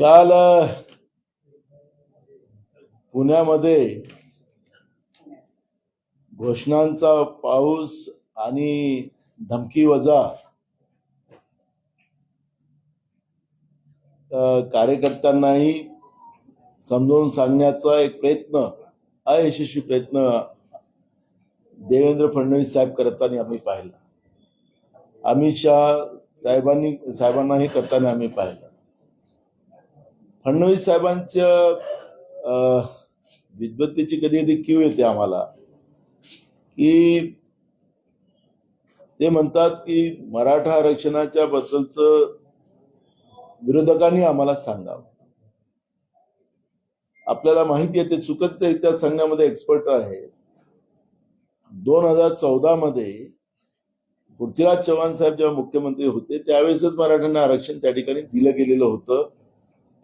काल अ, पुण्यामध्ये घोषणांचा पाऊस आणि धमकी वजा कार्यकर्त्यांनाही समजावून सांगण्याचा एक प्रयत्न अयशस्वी प्रयत्न देवेंद्र फडणवीस साहेब करताना आम्ही पाहिला. अमित शहा साहेबांनी साहेबांनाही करताना आम्ही पाहिलं. फडणवीस साहेबांच्या विद्वत्तेची कधी कधी कीव येते आम्हाला. की ते म्हणतात की मराठा आरक्षणाच्या बद्दलच विरोधकांनी आम्हाला सांगावं. आपल्याला माहिती आहे ते चुकतच्या इतिहास सांगण्यामध्ये एक्सपर्ट आहे. दोन हजार चौदा मध्ये पृथ्वीराज चव्हाण साहेब जेव्हा मुख्यमंत्री होते त्यावेळेसच मराठ्यांना आरक्षण त्या ठिकाणी दिलं गेलेलं होतं.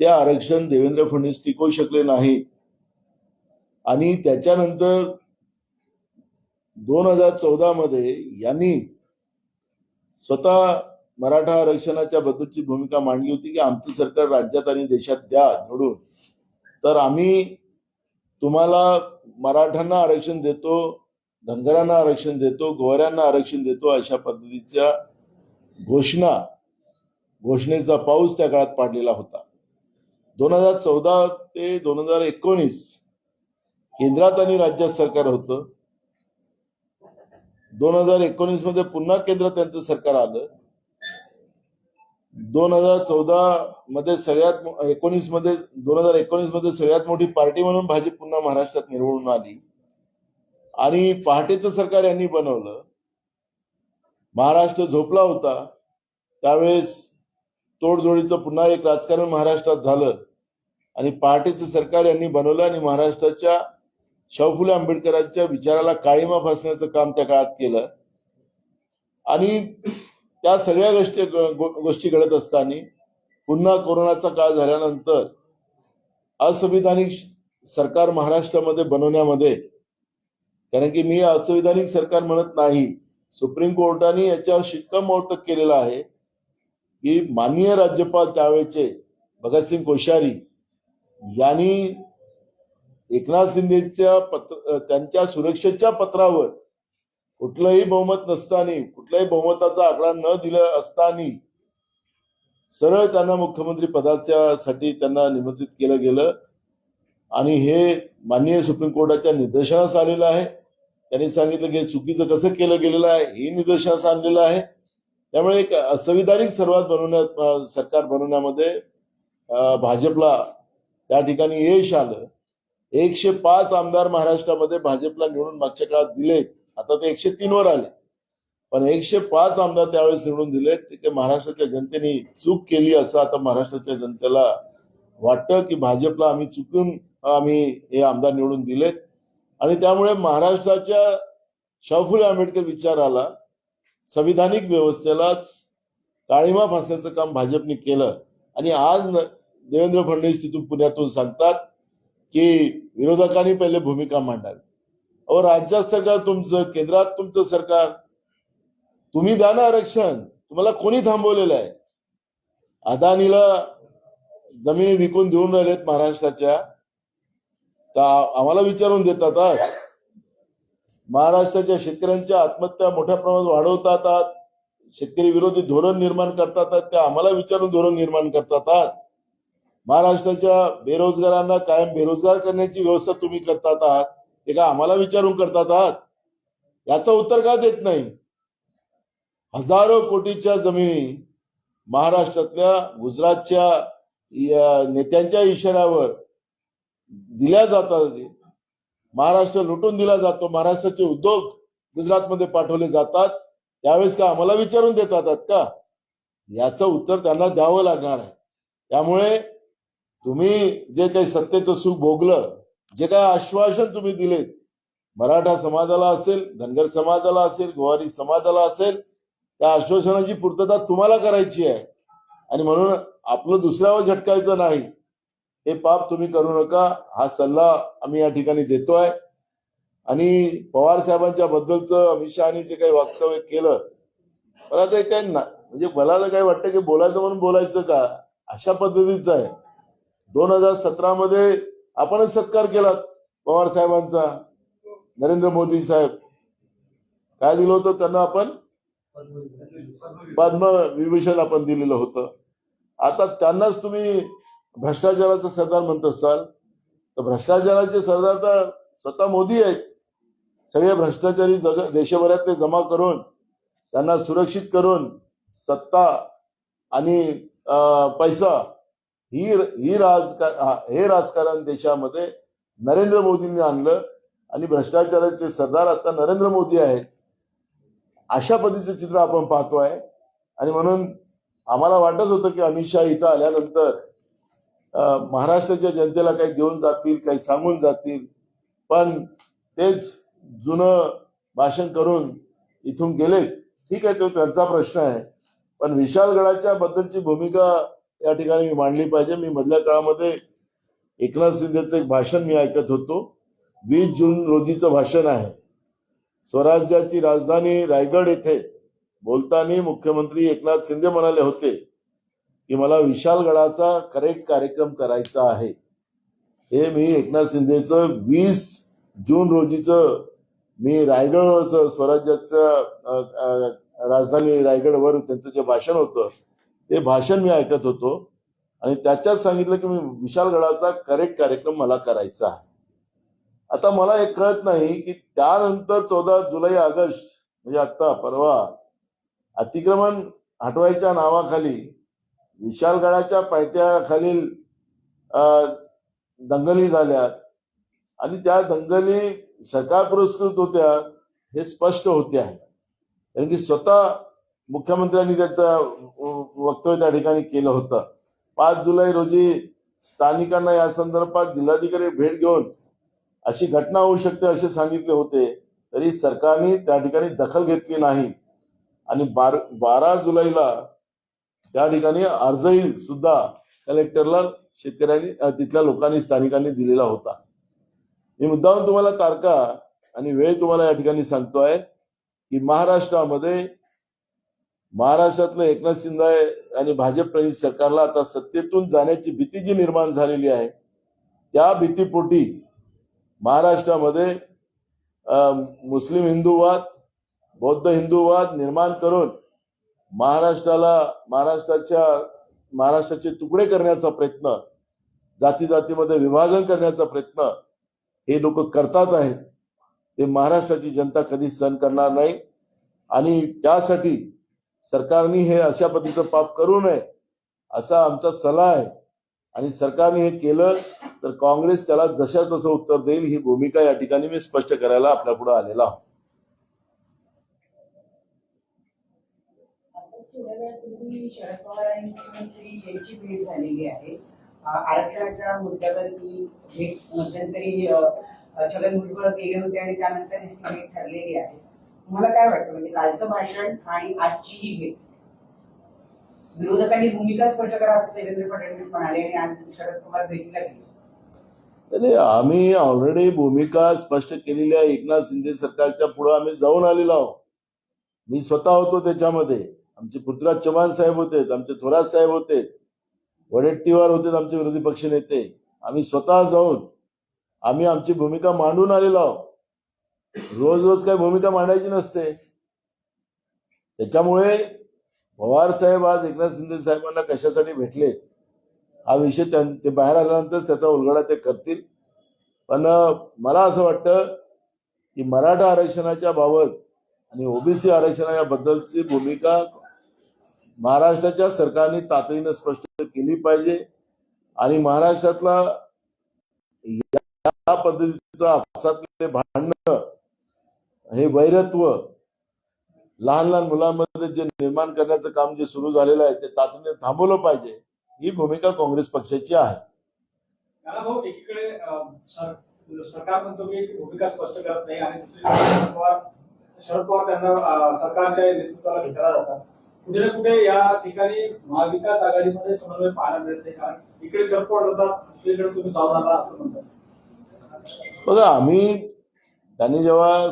ते आरक्षण देवेंद्र फडणवीस टिकवू शकले नाही आणि त्याच्यानंतर दोन हजार चौदा मध्ये यांनी स्वतः मराठा आरक्षणाच्या बद्दलची भूमिका मांडली होती की आमचं सरकार राज्यात आणि देशात द्या निवडून तर आम्ही तुम्हाला मराठ्यांना आरक्षण देतो धनगरांना आरक्षण देतो गोऱ्यांना आरक्षण देतो अशा पद्धतीच्या घोषणा घोषणेचा पाऊस त्या काळात पाडलेला होता. दोन हजार चौदा ते दोन हजार एकोणीस केंद्रात आणि राज्यात सरकार होतं. दोन हजार एकोणीसमध्ये पुन्हा केंद्रात त्यांचं सरकार आलं. दोन हजार चौदा मध्ये सगळ्यात एकोणीसमध्ये दोन हजार एकोणीसमध्ये सगळ्यात मोठी पार्टी म्हणून भाजप पुन्हा महाराष्ट्रात निवडून आली. आणि पहाटेचं सरकार यांनी बनवलं. महाराष्ट्र झोपला होता. त्यावेळेस तोडजोडीचं पुन्हा एक राजकारण महाराष्ट्रात झालं. आणि पहाटेचं सरकार यांनी बनवलं आणि महाराष्ट्राच्या शाहू फुले आंबेडकरांच्या विचाराला काळीमा फासण्याचं काम त्या काळात केलं. आणि त्या सगळ्या गोष्टी गो- गोष्टी घडत असताना पुन्हा कोरोनाचा काळ झाल्यानंतर असंविधानिक सरकार महाराष्ट्रामध्ये बनवण्यामध्ये कारण की मी असंविधानिक सरकार म्हणत नाही सुप्रीम कोर्टाने याच्यावर शिक्कामोर्तब केलेलं आहे की माननीय राज्यपाल त्यावेळेचे भगतसिंग कोश्यारी यांनी एकनाथ शिंदेच्या पत्र त्यांच्या सुरक्षेच्या पत्रावर कुठलंही बहुमत नसताना कुठल्याही बहुमताचा आकडा न दिला असताना सरळ त्यांना मुख्यमंत्री पदाच्या साठी त्यांना निमंत्रित केलं गेलं. आणि हे माननीय सुप्रीम कोर्टाच्या निदर्शनास आलेलं आहे. त्यांनी सांगितलं की चुकीचं कसं केलं गेलेलं आहे हे निदर्शनास आणलेलं आहे. त्यामुळे एक असंविधानिक सर्वात बनवण्यात सरकार बनवण्यामध्ये भाजपला त्या ठिकाणी यश आलं. एकशे पाच आमदार महाराष्ट्रामध्ये भाजपला निवडून मागच्या काळात दिलेत आता ते एकशे तीन वर आले. पण एकशे पाच आमदार त्यावेळेस निवडून दिलेत. ते महाराष्ट्राच्या जनतेने चूक केली असं आता महाराष्ट्राच्या जनतेला वाटतं की भाजपला आम्ही चुकून आम्ही हे आमदार निवडून दिलेत. आणि त्यामुळे महाराष्ट्राच्या शाहफुले आंबेडकर विचाराला संविधानिक व्यवस्थेलाच काळीमा फासण्याचं काम भाजपने केलं. आणि आज देवेंद्र फडणवीस तिथून पुण्यातून सांगतात की विरोधकांनी पहिले भूमिका मांडावी. अहो राज्यात सरकार तुमचं केंद्रात तुमचं सरकार. तुम्ही द्या ना आरक्षण. तुम्हाला कोणी थांबवलेलं आहे? अदानीला जमिनी विकून देऊन राहिलेत महाराष्ट्राच्या. तर आम्हाला विचारून देतात महाराष्ट्राच्या शेतकऱ्यांच्या आत्महत्या मोठ्या प्रमाणात वाढवतात शेतकरी विरोधी धोरण निर्माण करतात त्या ते आम्हाला विचारून धोरण निर्माण करतात महाराष्ट्राच्या बेरोजगारांना कायम बेरोजगार करण्याची व्यवस्था तुम्ही करतात आहात ते का आम्हाला विचारून करतात आहात? याचं उत्तर का देत नाही? हजारो कोटीच्या जमिनी महाराष्ट्रातल्या गुजरातच्या नेत्यांच्या इशाऱ्यावर दिल्या जातात. महाराष्ट्र लुटून दिला जातो महाराष्ट्राचे उद्योग गुजरातमध्ये पाठवले जातात. त्यावेळेस का आम्हाला विचारून देतात का? याचं उत्तर त्यांना द्यावं लागणार आहे. त्यामुळे तुम्ही जे काही सत्तेचं सुख भोगलं जे काही आश्वासन तुम्ही दिलेत मराठा समाजाला असेल धनगर समाजाला असेल गोवारी समाजाला असेल त्या आश्वासनाची पूर्तता तुम्हाला करायची आहे. आणि म्हणून आपलं दुसऱ्यावर झटकायचं नाही. हे पाप तुम्ही करू नका. हा सल्ला आम्ही या ठिकाणी देतोय. आणि पवार साहेबांच्या बद्दलचं अमित शहानी जे काही वक्तव्य केलं मला ते काही ना म्हणजे मला तर काय वाटतं की बोलायचं म्हणून बोलायचं का? अशा पद्धतीचं आहे. दोन हजार सतरा मध्ये आपणच सत्कार केला पवार साहेबांचा नरेंद्र मोदी साहेब. काय दिलं होतं? त्यांना आपण पद्मविभूषण आपण दिलेलं होतं. आता त्यांनाच तुम्ही भ्रष्टाचाराचा सरदार म्हणत असाल. तर भ्रष्टाचाराचे सरदार तर स्वतः मोदी आहेत. सगळे भ्रष्टाचारी जग देशभरातले जमा करून त्यांना सुरक्षित करून सत्ता आणि पैसा ही ही राजकार हे राजकारण देशामध्ये नरेंद्र मोदींनी आणलं आणि भ्रष्टाचाराचे सरदार आता नरेंद्र मोदी आहेत. अशा पद्धतीचं चित्र आपण पाहतो आहे. आणि म्हणून आम्हाला वाटत होतं की अमित शहा इथं आल्यानंतर महाराष्ट्राच्या जनतेला काही देऊन जातील काही सांगून जातील. पण तेच जुनं भाषण करून इथून गेले ठीक आहे तो त्यांचा प्रश्न आहे. पण विशालगडाच्या बद्दलची भूमिका या ठिकाणी मी मांडली पाहिजे. मी मधल्या काळामध्ये एकनाथ शिंदेचं एक भाषण मी ऐकत होतो. वीस जून रोजीचं भाषण आहे. स्वराज्याची राजधानी रायगड येथे बोलताना मुख्यमंत्री एकनाथ शिंदे म्हणाले होते की मला विशालगडाचा करेक्ट कार्यक्रम करायचा आहे. हे मी एकनाथ शिंदेचं वीस जून रोजीचं मी रायगडवरचं स्वराज्याचं राजधानी रायगडवर त्यांचं जे भाषण होतं ते भाषण मी ऐकत होतो आणि त्याच्यात सांगितलं की मी विशालगडाचा करेक्ट कार्यक्रम मला करायचा आहे. आता मला हे कळत नाही की त्यानंतर चौदा जुलै ऑगस्ट म्हणजे आत्ता परवा अतिक्रमण हटवायच्या नावाखाली विशालगडाच्या पायथ्याखालील दंगली झाल्यात आणि त्या दंगली सरकार पुरस्कृत होत्या हे स्पष्ट होते आहे. कारण की स्वतः मुख्यमंत्र्यांनी त्याचं वक्तव्य त्या ठिकाणी केलं होतं. पाच जुलै रोजी स्थानिकांना या संदर्भात जिल्हाधिकारी भेट घेऊन अशी घटना होऊ शकते असे सांगितले होते तरी सरकारने त्या ठिकाणी दखल घेतली नाही. आणि बार बारा जुलैला त्या ठिकाणी अर्जही सुद्धा कलेक्टरला शेतकऱ्यांनी तिथल्या लोकांनी स्थानिकांनी दिलेला होता. मी मुद्दाम तुम्हाला तारखा आणि वेळ तुम्हाला या ठिकाणी सांगतोय की महाराष्ट्रामध्ये महाराष्ट्रातलं एकनाथ शिंदे आणि भाजप प्रणित सरकारला आता सत्तेतून जाण्याची भीती जी निर्माण झालेली आहे त्या भीतीपोटी महाराष्ट्रामध्ये मुस्लिम हिंदूवाद बौद्ध हिंदूवाद निर्माण करून महाराष्ट्राला महाराष्ट्राच्या महाराष्ट्राचे तुकडे करण्याचा प्रयत्न जाती जातीमध्ये विभाजन करण्याचा प्रयत्न हे लोक करतात आहेत ते महाराष्ट्राची जनता कधी सहन करणार नाही. आणि त्यासाठी सरकारने हे अशा पद्धतीचं पाप करू नये असा आमचा सल्ला आहे. आणि सरकारने हे केलं तर काँग्रेस त्याला जशा तसं उत्तर देईल ही भूमिका या ठिकाणी मी स्पष्ट करायला आपल्या पुढे आलेला आहोत. शरद पवार आणि मुख्यमंत्री यांची भेट झालेली आहे. आरक्षणाच्या मुद्द्यावरती भेट मध्यंतरी छगन भुजबळ केले होते आणि त्यानंतर ही भेट ठरलेली आहे. तुम्हाला काय वाटतं? म्हणजे कालचं भाषण आणि आजची ही भेट. विरोधकांनी भूमिका स्पष्ट करा असं देवेंद्र फडणवीस म्हणाले आणि आज शरद पवार भेटीला गेले. नाही आम्ही ऑलरेडी भूमिका स्पष्ट केलेली आहे. एकनाथ शिंदे सरकारच्या पुढे आम्ही जाऊन आलेलो आहोत. मी स्वतः होतो त्याच्यामध्ये. आमचे पृथ्वीराज चव्हाण साहेब होते आमचे थोरात साहेब होते वडेट्टीवार होते आमचे विरोधी पक्ष नेते. आम्ही स्वतः जाऊन आम्ही आमची भूमिका मांडून आलेलो आहोत. रोज रोज काही भूमिका मांडायची नसते. त्याच्यामुळे पवार साहेब आज एकनाथ शिंदे साहेबांना कशासाठी भेटले? हा विषय ते बाहेर आल्यानंतर त्याचा उलगडा ते करतील. पण मला असं वाटतं की मराठा आरक्षणाच्या बाबत आणि ओबीसी आरक्षणाच्या बद्दलची भूमिका महाराष्ट्राच्या सरकारने तातडीनं स्पष्ट केली पाहिजे आणि महाराष्ट्रातला या पद्धतीचं आपसातले भांडणं हे वैरत्व लहान लहान मुलांमध्ये जे निर्माण करण्याचं काम जे सुरू झालेलं आहे ते तातडीने थांबवलं पाहिजे ही भूमिका काँग्रेस पक्षाची आहे. सरकार म्हणतो की भूमिका स्पष्ट करत नाही आणि दुसरीकडे शरद पवार शरद पवार त्यांना अं, सरकारच्या नेतृत्वाला भेटायला जातात. कुठे ना कुठे या ठिकाणी महाविकास आघाडीमध्ये समन्वय पाहायला मिळत नाही. कारण इकडे शरद पवार जातात दुसरीकडे तुम्ही जाऊन आला असं म्हणतात. बघा आम्ही त्यांनी जेव्हा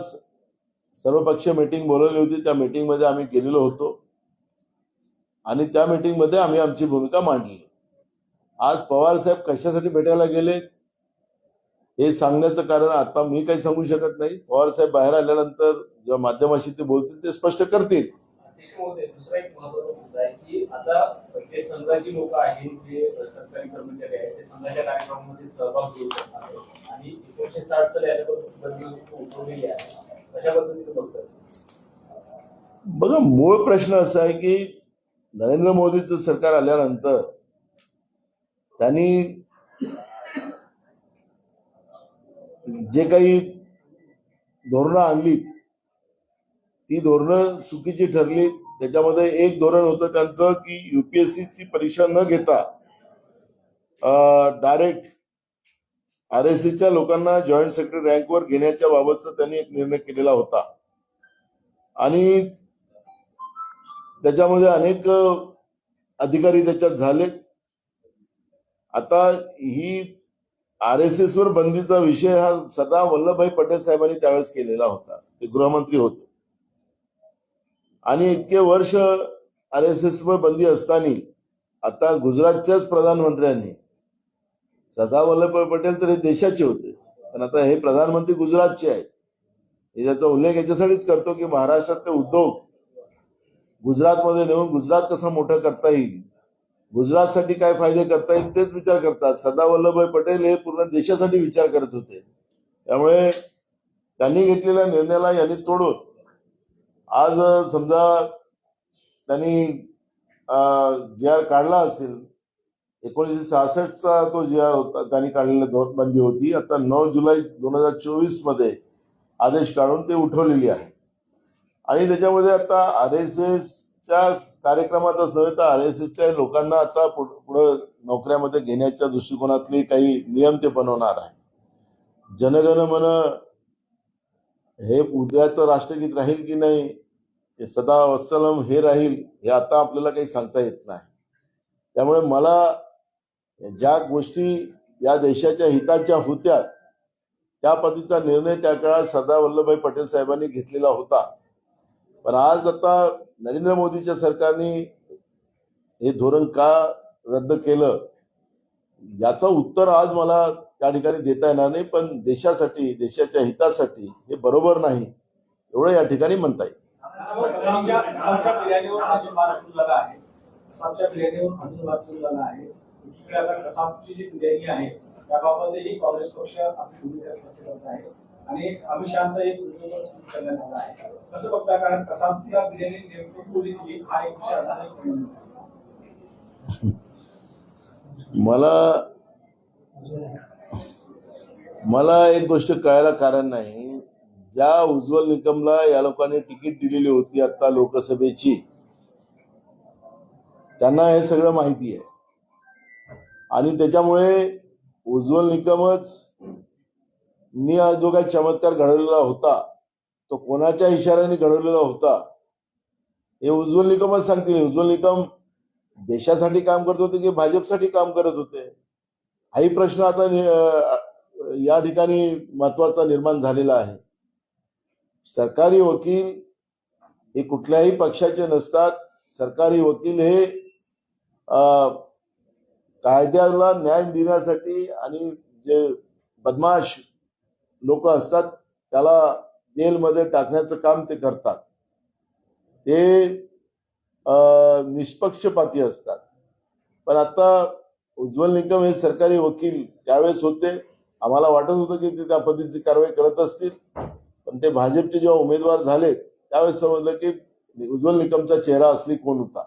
सर्वपक्षीय मीटिंग बोलवली होती. त्या मीटिंगमध्ये आम्ही गेलेलो होतो. आणि त्या मीटिंगमध्ये आम्ही आमची भूमिका मांडली. आज पवार साहेब कशासाठी भेटायला गेले? हे सांगण्याचं कारण आता मी काही सांगू शकत नाही. पवार साहेब बाहेर आल्यानंतर जेव्हा माध्यमाशी ते बोलतील ते स्पष्ट करतील. दुसरा एक महत्त्वाचा मुद्दा आहे की आता जे संघाची लोक आहेत जे सरकारी कर्मचारी आहेत ते संघाच्या कार्यक्रमामध्ये सहभाग घेऊ आणि एकोणीशे साठ साली आल्यापासून उठवलेली आहे. बघा मूळ प्रश्न असा आहे की नरेंद्र मोदीचं सरकार आल्यानंतर त्यांनी जे काही धोरणं आणलीत ती धोरणं चुकीची ठरली त्याच्यामध्ये एक धोरण होतं त्यांचं की युपीएससीची परीक्षा न घेता डायरेक्ट आर एस च्या लोकांना जॉईंट सेक्रेटरी रँकवर घेण्याच्या बाबतचा त्यांनी एक निर्णय केलेला होता. आणि त्याच्यामध्ये अनेक अधिकारी त्याच्यात झालेत. आता ही आर एस एस वर बंदीचा विषय हा सदा वल्लभभाई पटेल साहेबांनी त्यावेळेस केलेला होता. ते गृहमंत्री होते. आणि इतके वर्ष आर एस एस वर बंदी असताना आता गुजरातच्याच प्रधानमंत्र्यांनी सरदार वल्लभभाई पटेल तर हे देशाचे होते. पण आता हे प्रधानमंत्री गुजरातचे आहेत. याचा त्याचा उल्लेख याच्यासाठीच करतो की महाराष्ट्रातले उद्योग गुजरातमध्ये नेऊन गुजरात कसा मोठा करता येईल गुजरातसाठी काय फायदे करता येईल तेच विचार करतात. सरदार वल्लभभाई पटेल हे पूर्ण देशासाठी विचार करत होते. त्यामुळे त्यांनी घेतलेल्या निर्णयाला यांनी तोडून आज समजा त्यांनी जे आर काढला असेल एकोणीसशे सहासष्टचा तो जी आर होता त्यांनी काढलेला नोटबंदी होती. आता नऊ जुलै दोन हजार चोवीसमध्ये आदेश काढून ते उठवलेली आहे. आणि त्याच्यामध्ये आता आर एस एसच्या कार्यक्रमातच नव्हे तर आर एस एसच्या लोकांना आता पुढं नोकऱ्यामध्ये घेण्याच्या दृष्टिकोनातले काही नियम ते बनवणार आहे. जनगण मन हे उद्याचं राष्ट्रगीत राहील की नाही हे सदा वत्सलम हे राहील हे आता आपल्याला काही सांगता येत नाही. त्यामुळे मला ज्या गोष्टी या देशाच्या हिताच्या होत्या त्या पद्धतीचा निर्णय त्या काळात सरदार वल्लभभाई पटेल साहेबांनी घेतलेला होता. पण आज आता नरेंद्र मोदीच्या सरकारने हे धोरण का रद्द केलं? याचं उत्तर आज मला त्या ठिकाणी देता येणार नाही पण देशासाठी देशाच्या हितासाठी हे बरोबर नाही एवढं या ठिकाणी म्हणता येईल. अजून वाद आहे. कसाबच्या आहे आता कसाबची जी बिर्याणी आहे त्याबाबतही काँग्रेस पक्ष आपली भूमिका स्पष्ट करत आहे. आणि अमित शहाचा एक व्हिडिओ करण्यात आला आहे. कसं बघता कारण कसाबच्या बिर्याणी नेमकं कोणी दिली हा एक विषय मला मला एक गोष्ट कळायला कारण नाही. ज्या उज्ज्वल निकमला या लोकांनी तिकीट दिलेली होती आता लोकसभेची त्यांना हे सगळं माहिती आहे. आणि त्याच्यामुळे उज्ज्वल निकमच नी जो काही चमत्कार घडवलेला होता तो कोणाच्या इशाऱ्याने घडवलेला होता हे उज्ज्वल निकमच सांगतील. उज्ज्वल निकम देशासाठी काम करत होते की भाजपसाठी काम करत होते? हाही प्रश्न आता या ठिकाणी महत्त्वाचा निर्माण झालेला आहे. सरकारी वकील हे कुठल्याही पक्षाचे नसतात. सरकारी वकील हे कायद्याला न्याय देण्यासाठी आणि जे बदमाश लोक असतात त्याला जेलमध्ये टाकण्याचं काम ते करतात. ते अं, निष्पक्षपाती असतात. पण आता उज्ज्वल निकम हे सरकारी वकील त्यावेळेस होते. आम्हाला वाटत होतं की ते त्या पद्धतीची कारवाई करत असतील. पण ते भाजपचे जेव्हा उमेदवार झाले त्यावेळेस समजलं की उज्ज्वल निकमचा चेहरा असली कोण होता.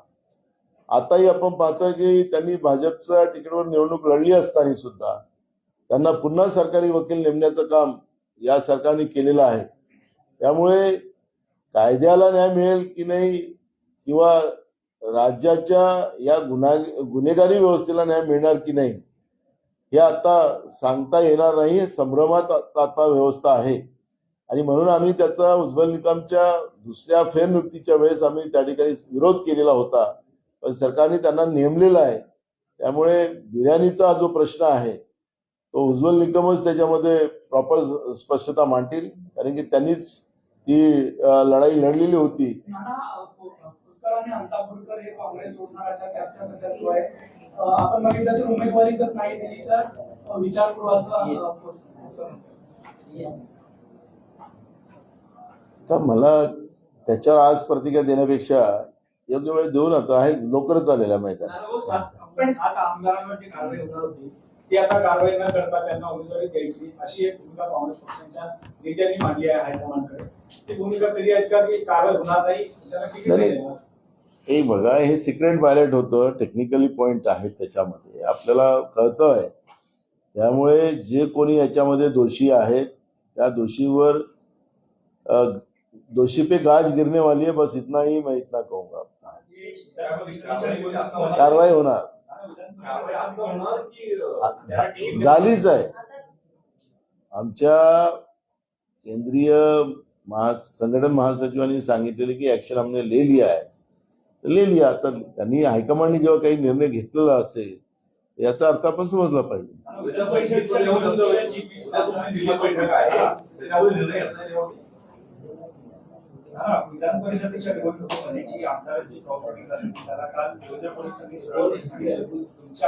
आताही आपण पाहतोय की त्यांनी भाजपच्या तिकीटवर निवडणूक लढली असताना सुद्धा त्यांना पुन्हा सरकारी वकील नेमण्याचं काम या सरकारने केलेलं आहे. त्यामुळे कायद्याला न्याय मिळेल की नाही किंवा राज्याच्या या गुन्हा गुन्हेगारी व्यवस्थेला न्याय मिळणार की नाही हे आता सांगता येणार नाही. हे संभ्रमात आता आता व्यवस्था आहे. आणि म्हणून आम्ही त्याचा उज्ज्वल निकमच्या दुसऱ्या फेरनियुक्तीच्या वेळेस आम्ही त्या ठिकाणी विरोध केलेला होता. पण सरकारने त्यांना नेमलेला आहे. त्यामुळे बिर्याणीचा जो प्रश्न आहे तो उज्ज्वल निकमच त्याच्यामध्ये प्रॉपर स्पष्टता मांडतील. कारण की त्यांनीच ती लढाई लढलेली होती. हे आपण बघितलं तर उमेदवारी जर नाही दिली तर अं, विचार करू असं अं, पुष्कर म्हणतात. तर मला त्याच्यावर आज प्रतिक्रिया देण्यापेक्षा योग्य वेळ देऊन आता आहे लवकरच आलेला मैदान. पण सात आमदारांवर जी कारवाई होणार होती. ती आता कारवाई न करता त्यांना उमेदवारी द्यायची. अशी एक भूमिका काँग्रेस पक्षाच्या नेत्यांनी मांडली आहे हायकमांडकडे. ती भूमिका तरी आहेत का की कारवाई होणार नाही? त्यांना तिकीट नाही, नाही नाही. देणार? हे बघा हे सिक्रेट बायलेट होतं. टेक्निकली पॉइंट आहेत त्याच्यामध्ये. आपल्याला कळतंय. त्यामुळे जे कोणी याच्यामध्ये दोषी आहेत त्या दोषीवर अ, दोषी पे गाज गिरने वाली है बस इतना ही मैं इतना कहूंगा कारवाई होणार. झालीच आहे. आमच्या केंद्रीय महा संघटन महासचिवांनी सांगितलेले की ऍक्शन आम्ही ले लिया है. तर ले लिया. तर त्यांनी हायकमांडने जेव्हा काही निर्णय घेतलेला असेल याचा अर्थ आपण समजला पाहिजे विधान परिषदेच्या निवडणुकीची दिल्ली बैठक आहे त्याच्यावर निर्णय घेतला जेव्हा हा, विधान परिषदेच्या निवडणुकीमध्ये जी आमदारांची प्रॉपर्टी झाली त्याला काल तुमच्या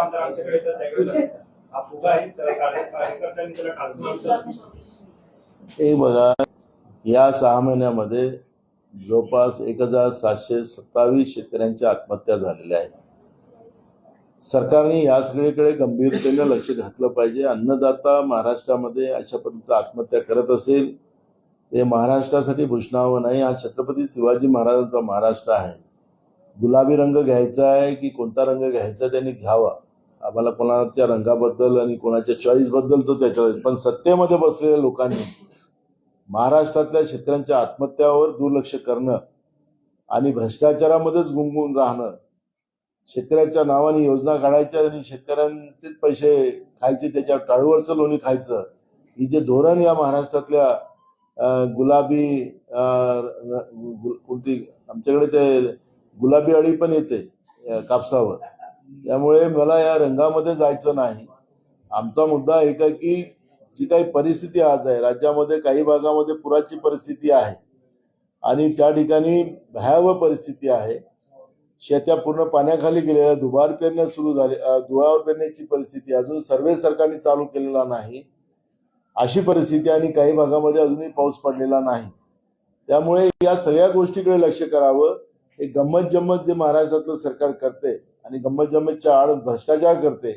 आमदार आमच्याकडे येतात, त्याकडे जातात. हा फुगा आहे तर कार्य- कार्यकर्त्यांनी त्याला हे बघा या सहा महिन्यामध्ये जवळपास एक हजार सातशे सत्तावीस शेतकऱ्यांच्या आत्महत्या झालेल्या आहेत सरकारने या सगळीकडे गंभीरतेने लक्ष घातलं पाहिजे. अन्नदाता महाराष्ट्रामध्ये अशा पद्धतीचं आत्महत्या करत असेल ते महाराष्ट्रासाठी भूषणावं नाही. हा छत्रपती शिवाजी महाराजांचा महाराष्ट्र आहे. गुलाबी रंग घ्यायचा आहे की कोणता रंग घ्यायचा त्यांनी घ्यावा. आम्हाला कोणाच्या रंगाबद्दल आणि कोणाच्या चॉईसबद्दल तर त्याच्यावर पण सत्तेमध्ये बसलेल्या लोकांनी महाराष्ट्रातल्या शेतकऱ्यांच्या आत्महत्यावर दुर्लक्ष करणं आणि भ्रष्टाचारामध्येच गुंगून राहणं शेतकऱ्याच्या नावाने योजना काढायच्या आणि शेतकऱ्यांचेच पैसे खायचे त्याच्यावर टाळूवरचं लोणी खायचं ही जे धोरण या महाराष्ट्रातल्या गुलाबी कोणती आमच्याकडे ते गुलाबी अळी पण येते कापसावर. त्यामुळे मला या रंगामध्ये जायचं नाही. आमचा मुद्दा एक आहे की जी काही परिस्थिती आज आहे राज्यामध्ये काही भागामध्ये पुराची परिस्थिती आहे. आणि त्या ठिकाणी भयावह परिस्थिती आहे. शेत्या पूर्ण पाण्याखाली गेलेल्या दुबार पेरण्या सुरू झाले दुबार पेरण्याची परिस्थिती अजून सर्वे सरकारने चालू केलेला नाही. अशी परिस्थिती आणि काही भागामध्ये अजूनही पाऊस पडलेला नाही. त्यामुळे या सगळ्या गोष्टीकडे लक्ष करावं. हे गंमत जम्मत जे महाराष्ट्रातलं सरकार करते आणि गंमत जम्मतच्या आड भ्रष्टाचार करते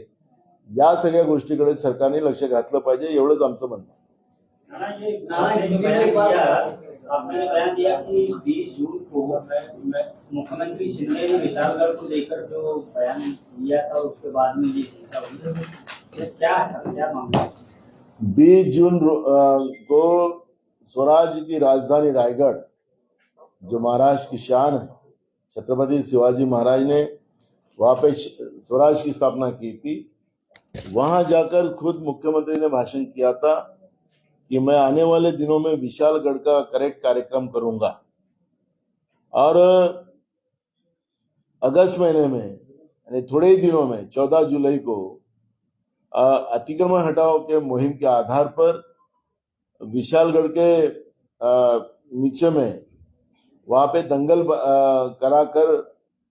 या सगळ्या गोष्टीकडे सरकारने लक्ष घातलं पाहिजे एवढंच आमचं म्हणणं मुख्यमंत्री शिंदे ने विशालगढ़ को लेकर जो बयान दिया था उसके बाद में ये क्या क्या मामला बीस जून को स्वराज की राजधानी रायगढ़, जो महाराष्ट्र की शान है। छत्रपति शिवाजी महाराज ने वहाँ पे स्वराज की स्थापना की थी। वहाँ जाकर खुद मुख्यमंत्री ने भाषण किया था कि मैं आने वाले दिनों में विशालगढ़ का करेक्ट कार्यक्रम करूँगा। और अगस्त महीने में, यानी थोड़े ही दिनों में, चौदह जुलाई को अतिक्रमण हटाओ के मुहिम के आधार पर विशालगढ़ के नीचे में वहाँ पे दंगल कराकर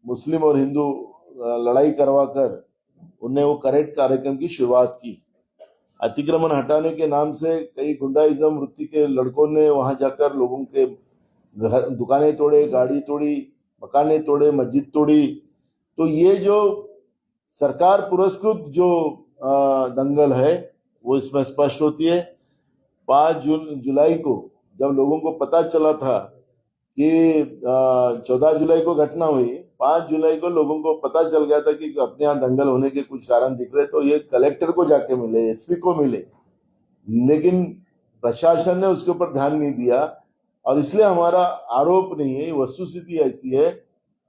मुस्लिम और हिंदू लड़ाई करवा कर उनने वो करेक्ट कार्यक्रम की शुरुआत की। अतिक्रमण हटाने के नाम से कई गुंडाइज्म, वृत्ति के लड़कों ने वहाँ जाकर लोगों के घर, दुकानें तोड़े, गाड़ी तोड़ी, मकानें तोड़े, मस्जिद तोड़ी। तो ये जो सरकार पुरस्कृत जो दंगल है, वो इसमें स्पष्ट होती है। पाँच जून, जुलाई को जब लोगों को पता चला था कि चौदह जुलाई को घटना हुई, पाँच जुलाई को लोगों को पता चल गया था कि अपने यहाँ दंगल होने के कुछ कारण दिख रहे तो ये कलेक्टर को जाके मिले, एसपी को मिले। लेकिन प्रशासन ने उसके ऊपर ध्यान नहीं दिया और इसलिए हमारा आरोप नहीं है वस्तुस्थिति ऐसी है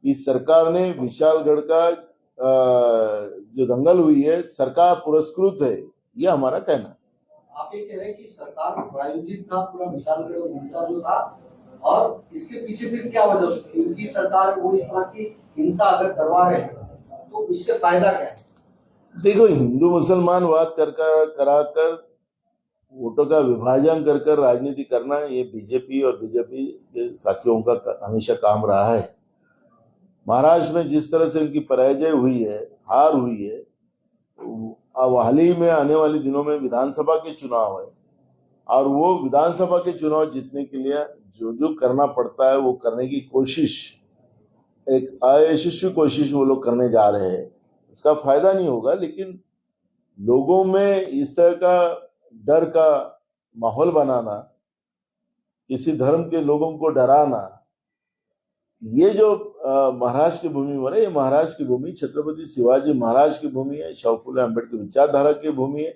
कि सरकार ने विशालगढ़ का जो दंगल हुई है सरकार पुरस्कृत है यह हमारा कहना है। आप ये कह रहे हैं कि सरकार प्रायोजित था पूरा विशालगढ़ हिंसा जो था और इसके पीछे फिर क्या वजह इनकी सरकार वो इस तरह की हिंसा अगर करवा रहे हैं तो उससे फ़ायदा क्या है? देखो हिंदू मुसलमान वाद कर कर कराकर वोटों का विभाजन कर कर राजनीति करना ये बीजेपी और बीजेपी के साथियों का हमेशा काम रहा है। महाराष्ट्र में जिस तरह से उनकी पराजय हुई है, हार हुई है, अब हाल ही में आने वाले दिनों में विधानसभा के चुनाव है और वो विधानसभा के चुनाव जीतने के लिए जो जो करना पड़ता है, वो करने की कोशिश, एक अयशस्वी कोशिश वो लोग करने जा रहे हैं। उसका फ़ायदा नहीं होगा, लेकिन लोगों में इस तरह का डर का माहौल बनाना, किसी धर्म के लोगों को डराना ये जो महाराष्ट्र की भूमि है ये महाराष्ट्र की भूमि छत्रपति शिवाजी महाराज की भूमि है शाहफुले अंबेडकर विचारधारा की भूमि है।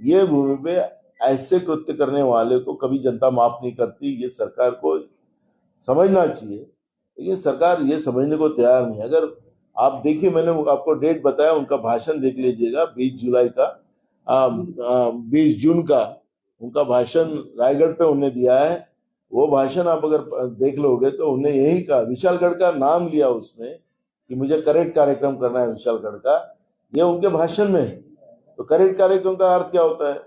ये भूमि पे ऐसे कृत्य करने वाले को कभी जनता माफ़ नहीं करती, ये सरकार को समझना चाहिए। लेकिन सरकार ये समझने को तैयार नहीं अगर आप देखिए, मैंने आपको डेट बताया, उनका भाषण देख लीजिएगा, बीस जुलाई का बीस जून का, उनका भाषण रायगढ़ पे उन्हें दिया है। वो भाषण आप अगर देख लोगे तो उन्हें यही कहा विशालगढ़ का नाम लिया उसमें कि मुझे करेक्ट कार्यक्रम करना है विशालगढ़ का। ये उनके भाषण में है। तो करेक्ट कार्यक्रम का अर्थ क्या होता है?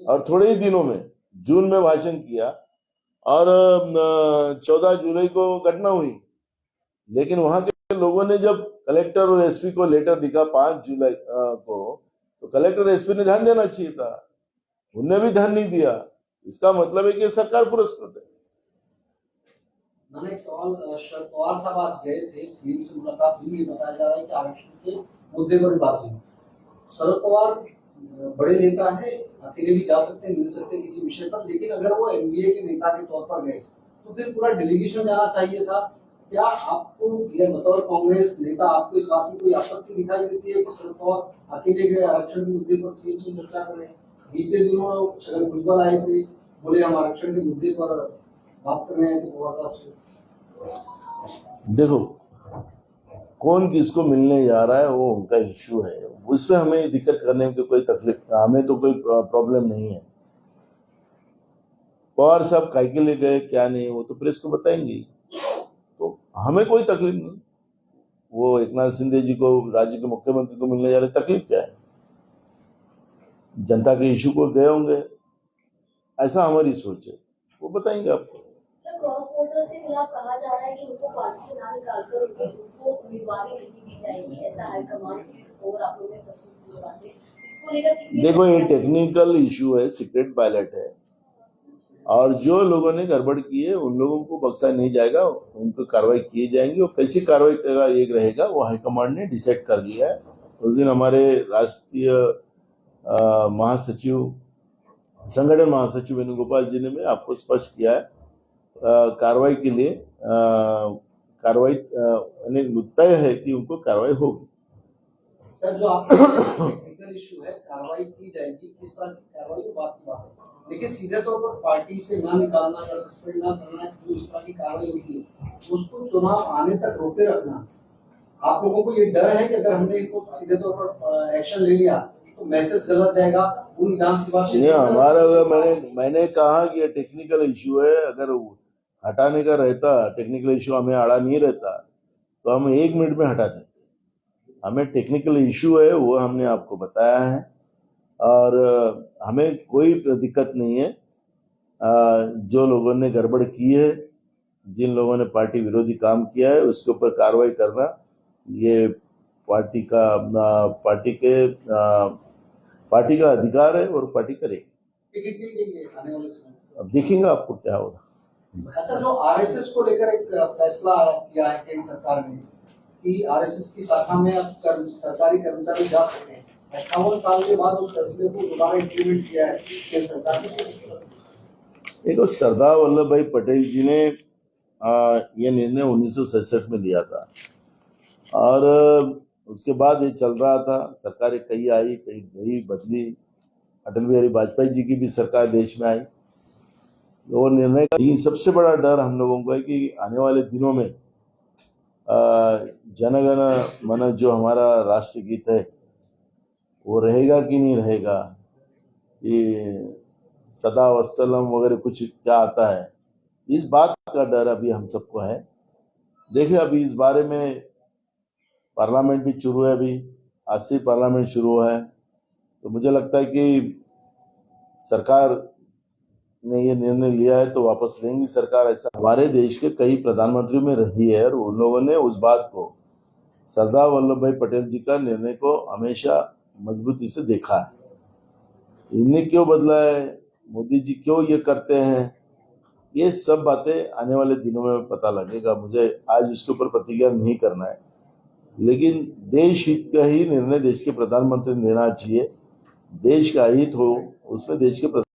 और थोड़े ही दिनों में, जून में भाषण किया और चौदह जुलाई को घटना हुई। लेकिन वहाँ के लोगों ने जब कलेक्टर और एसपी को लेटर दिखा पाँच जुलाई को तो कलेक्टर एसपी ने ध्यान देना चाहिए था। उनने भी ध्यान नहीं दिया। इसका मतलब है कि सरकार पुरस्कृत है। बड़े नेता है, अकेले भी जा सकते हैं, मिल सकते हैं किसी विषय पर, लेकिन अगर वो एनडीए के नेता के तौर पर गए तो फिर पूरा डेलीगेशन जाना चाहिए था। क्या आपको ये बतौर कांग्रेस नेता, आपको इस बात की कोई आपत्ति दिखाई देती है कि शरद पवार अकेले गए, आरक्षण के मुद्दे पर सीएम से चर्चा करें बीते दिनों छगन भुजबल आए थे बोले, हम आरक्षण के मुद्दे पर बात कर रहे हैं तो देखो, कौन किसको मिलने जा रहा है वो उनका इश्यू है। उसमें हमें दिक्कत करने की कोई तकलीफ़, हमें तो कोई प्रॉब्लम नहीं है। पवार साहब काय के लिए गए, क्या नहीं, वो तो प्रेस को बताएँगे। तो हमें कोई तकलीफ़ नहीं। वो एक नाथ शिंदे जी को, राज्य के मुख्यमंत्री को मिलने जा रहे तकलीफ़ क्या है? जनता के इशू को गए होंगे। ऐसा हमारी सोच है। वो बताएँगे आपको। क्रॉस वोटर्स के खिलाफ कहा जा रहा है कि उनको पार्टी से ना निकालकर उनके उनको उम्मीदवारी नहीं दी जाएगी ऐसा हाईकमान और आप लोगों ने देखो ये टेक्निकल इशू है सीक्रेट बैलेट है। और जो लोगों ने गड़बड़ की है उन लोगों को बक्सा नहीं जाएगा उन पर कार्रवाई किए जाएँगे। और कैसी कार्रवाई का एक रहेगा वो हाईकमांड ने डिसाइड कर लिया है। उस दिन हमारे राष्ट्रीय महासचिव संगठन महासचिव वेणुगोपाल जी ने आपको स्पष्ट किया है कार्रवाई के लिए कार्रवाई तय है कि उनको कार्रवाई होगी। सर, जो आपका इशू है, कार्रवाई की जाएगी, किस तरह की कार्रवाई बात की बात है। लेकिन सीधे तौर पर पार्टी से ना निकालना या सस्पेंड ना करना, जो इस तरह की कार्रवाई होती है, उसको चुनाव आने तक रोके रखना। आप लोगों को ये डर है कि अगर हमने इनको सीधे तौर पर एक्शन ले लिया तो मैसेज गलत जाएगा उन विधानसभा नहीं क्षेत्र में- हमारा मैंने मैंने कहा कि ये टेक्निकल इशू है अगर हटाने का रहता टेक्निकल इशू हमें आड़ा नहीं रहता तो हम एक मिनट में हटा देते। हमें टेक्निकल इश्यू है वो हमने आपको बताया है और हमें कोई दिक्कत नहीं है। जो लोगों ने गड़बड़ की है जिन लोगों ने पार्टी विरोधी काम किया है उसके ऊपर कार्रवाई करना ये पार्टी का पार्टी के पार्टी का अधिकार है और पार्टी करेगी। अब देखेंगे आपको क्या होगा। अच्छा जो आरएसएस को लेकर एक फैसला किया है केंद्र सरकार ने कि आरएसएस की शाखा में अब कर, सरकारी कर्मचारी जा सकते हैं अट्ठावन साल के बाद उस फैसले को दोबारा इम्प्लीमेंट किया है केंद्र सरकार ने। देखो सरदार वल्लभ भाई पटेल जी ने आ, ये निर्णय उन्नीस सौ सड़सठ में लिया था। और उसके बाद ये चल रहा था, सरकारें कई आई कई गई, बदली। अटल बिहारी वाजपेयी जी की भी सरकार देश में आई। वो निर्णय लेकिन सबसे बड़ा डर हम लोगों को है कि आने वाले दिनों में जनगण मन जो हमारा राष्ट्रगीत है, वो रहेगा कि नहीं रहेगा? ये सदा वसलम वगैरह कुछ क्या आता है? इस बात का डर अभी हम सबको है। देखिए, अभी इस बारे में पार्लियामेंट भी शुरू है अभी, आज से पार्लियामेंट शुरू हुआ है। तो मुझे लगता है कि सरकार ने ये निर्णय लिया है तो वापस लेंगी सरकार, ऐसा हमारे देश के कई प्रधानमंत्रियों में रही है और उन लोगों ने उस बात को, सरदार वल्लभ भाई पटेल जी का निर्णय को हमेशा मजबूती से देखा है। इनने क्यों बदला है? मोदी जी क्यों ये करते हैं? ये सब बातें आने वाले दिनों में पता लगेगा। मुझे आज उसके ऊपर प्रतिक्रिया नहीं करना है। लेकिन देश हित का ही निर्णय देश के प्रधानमंत्री लेना चाहिए। देश का हित हो उसमें देश के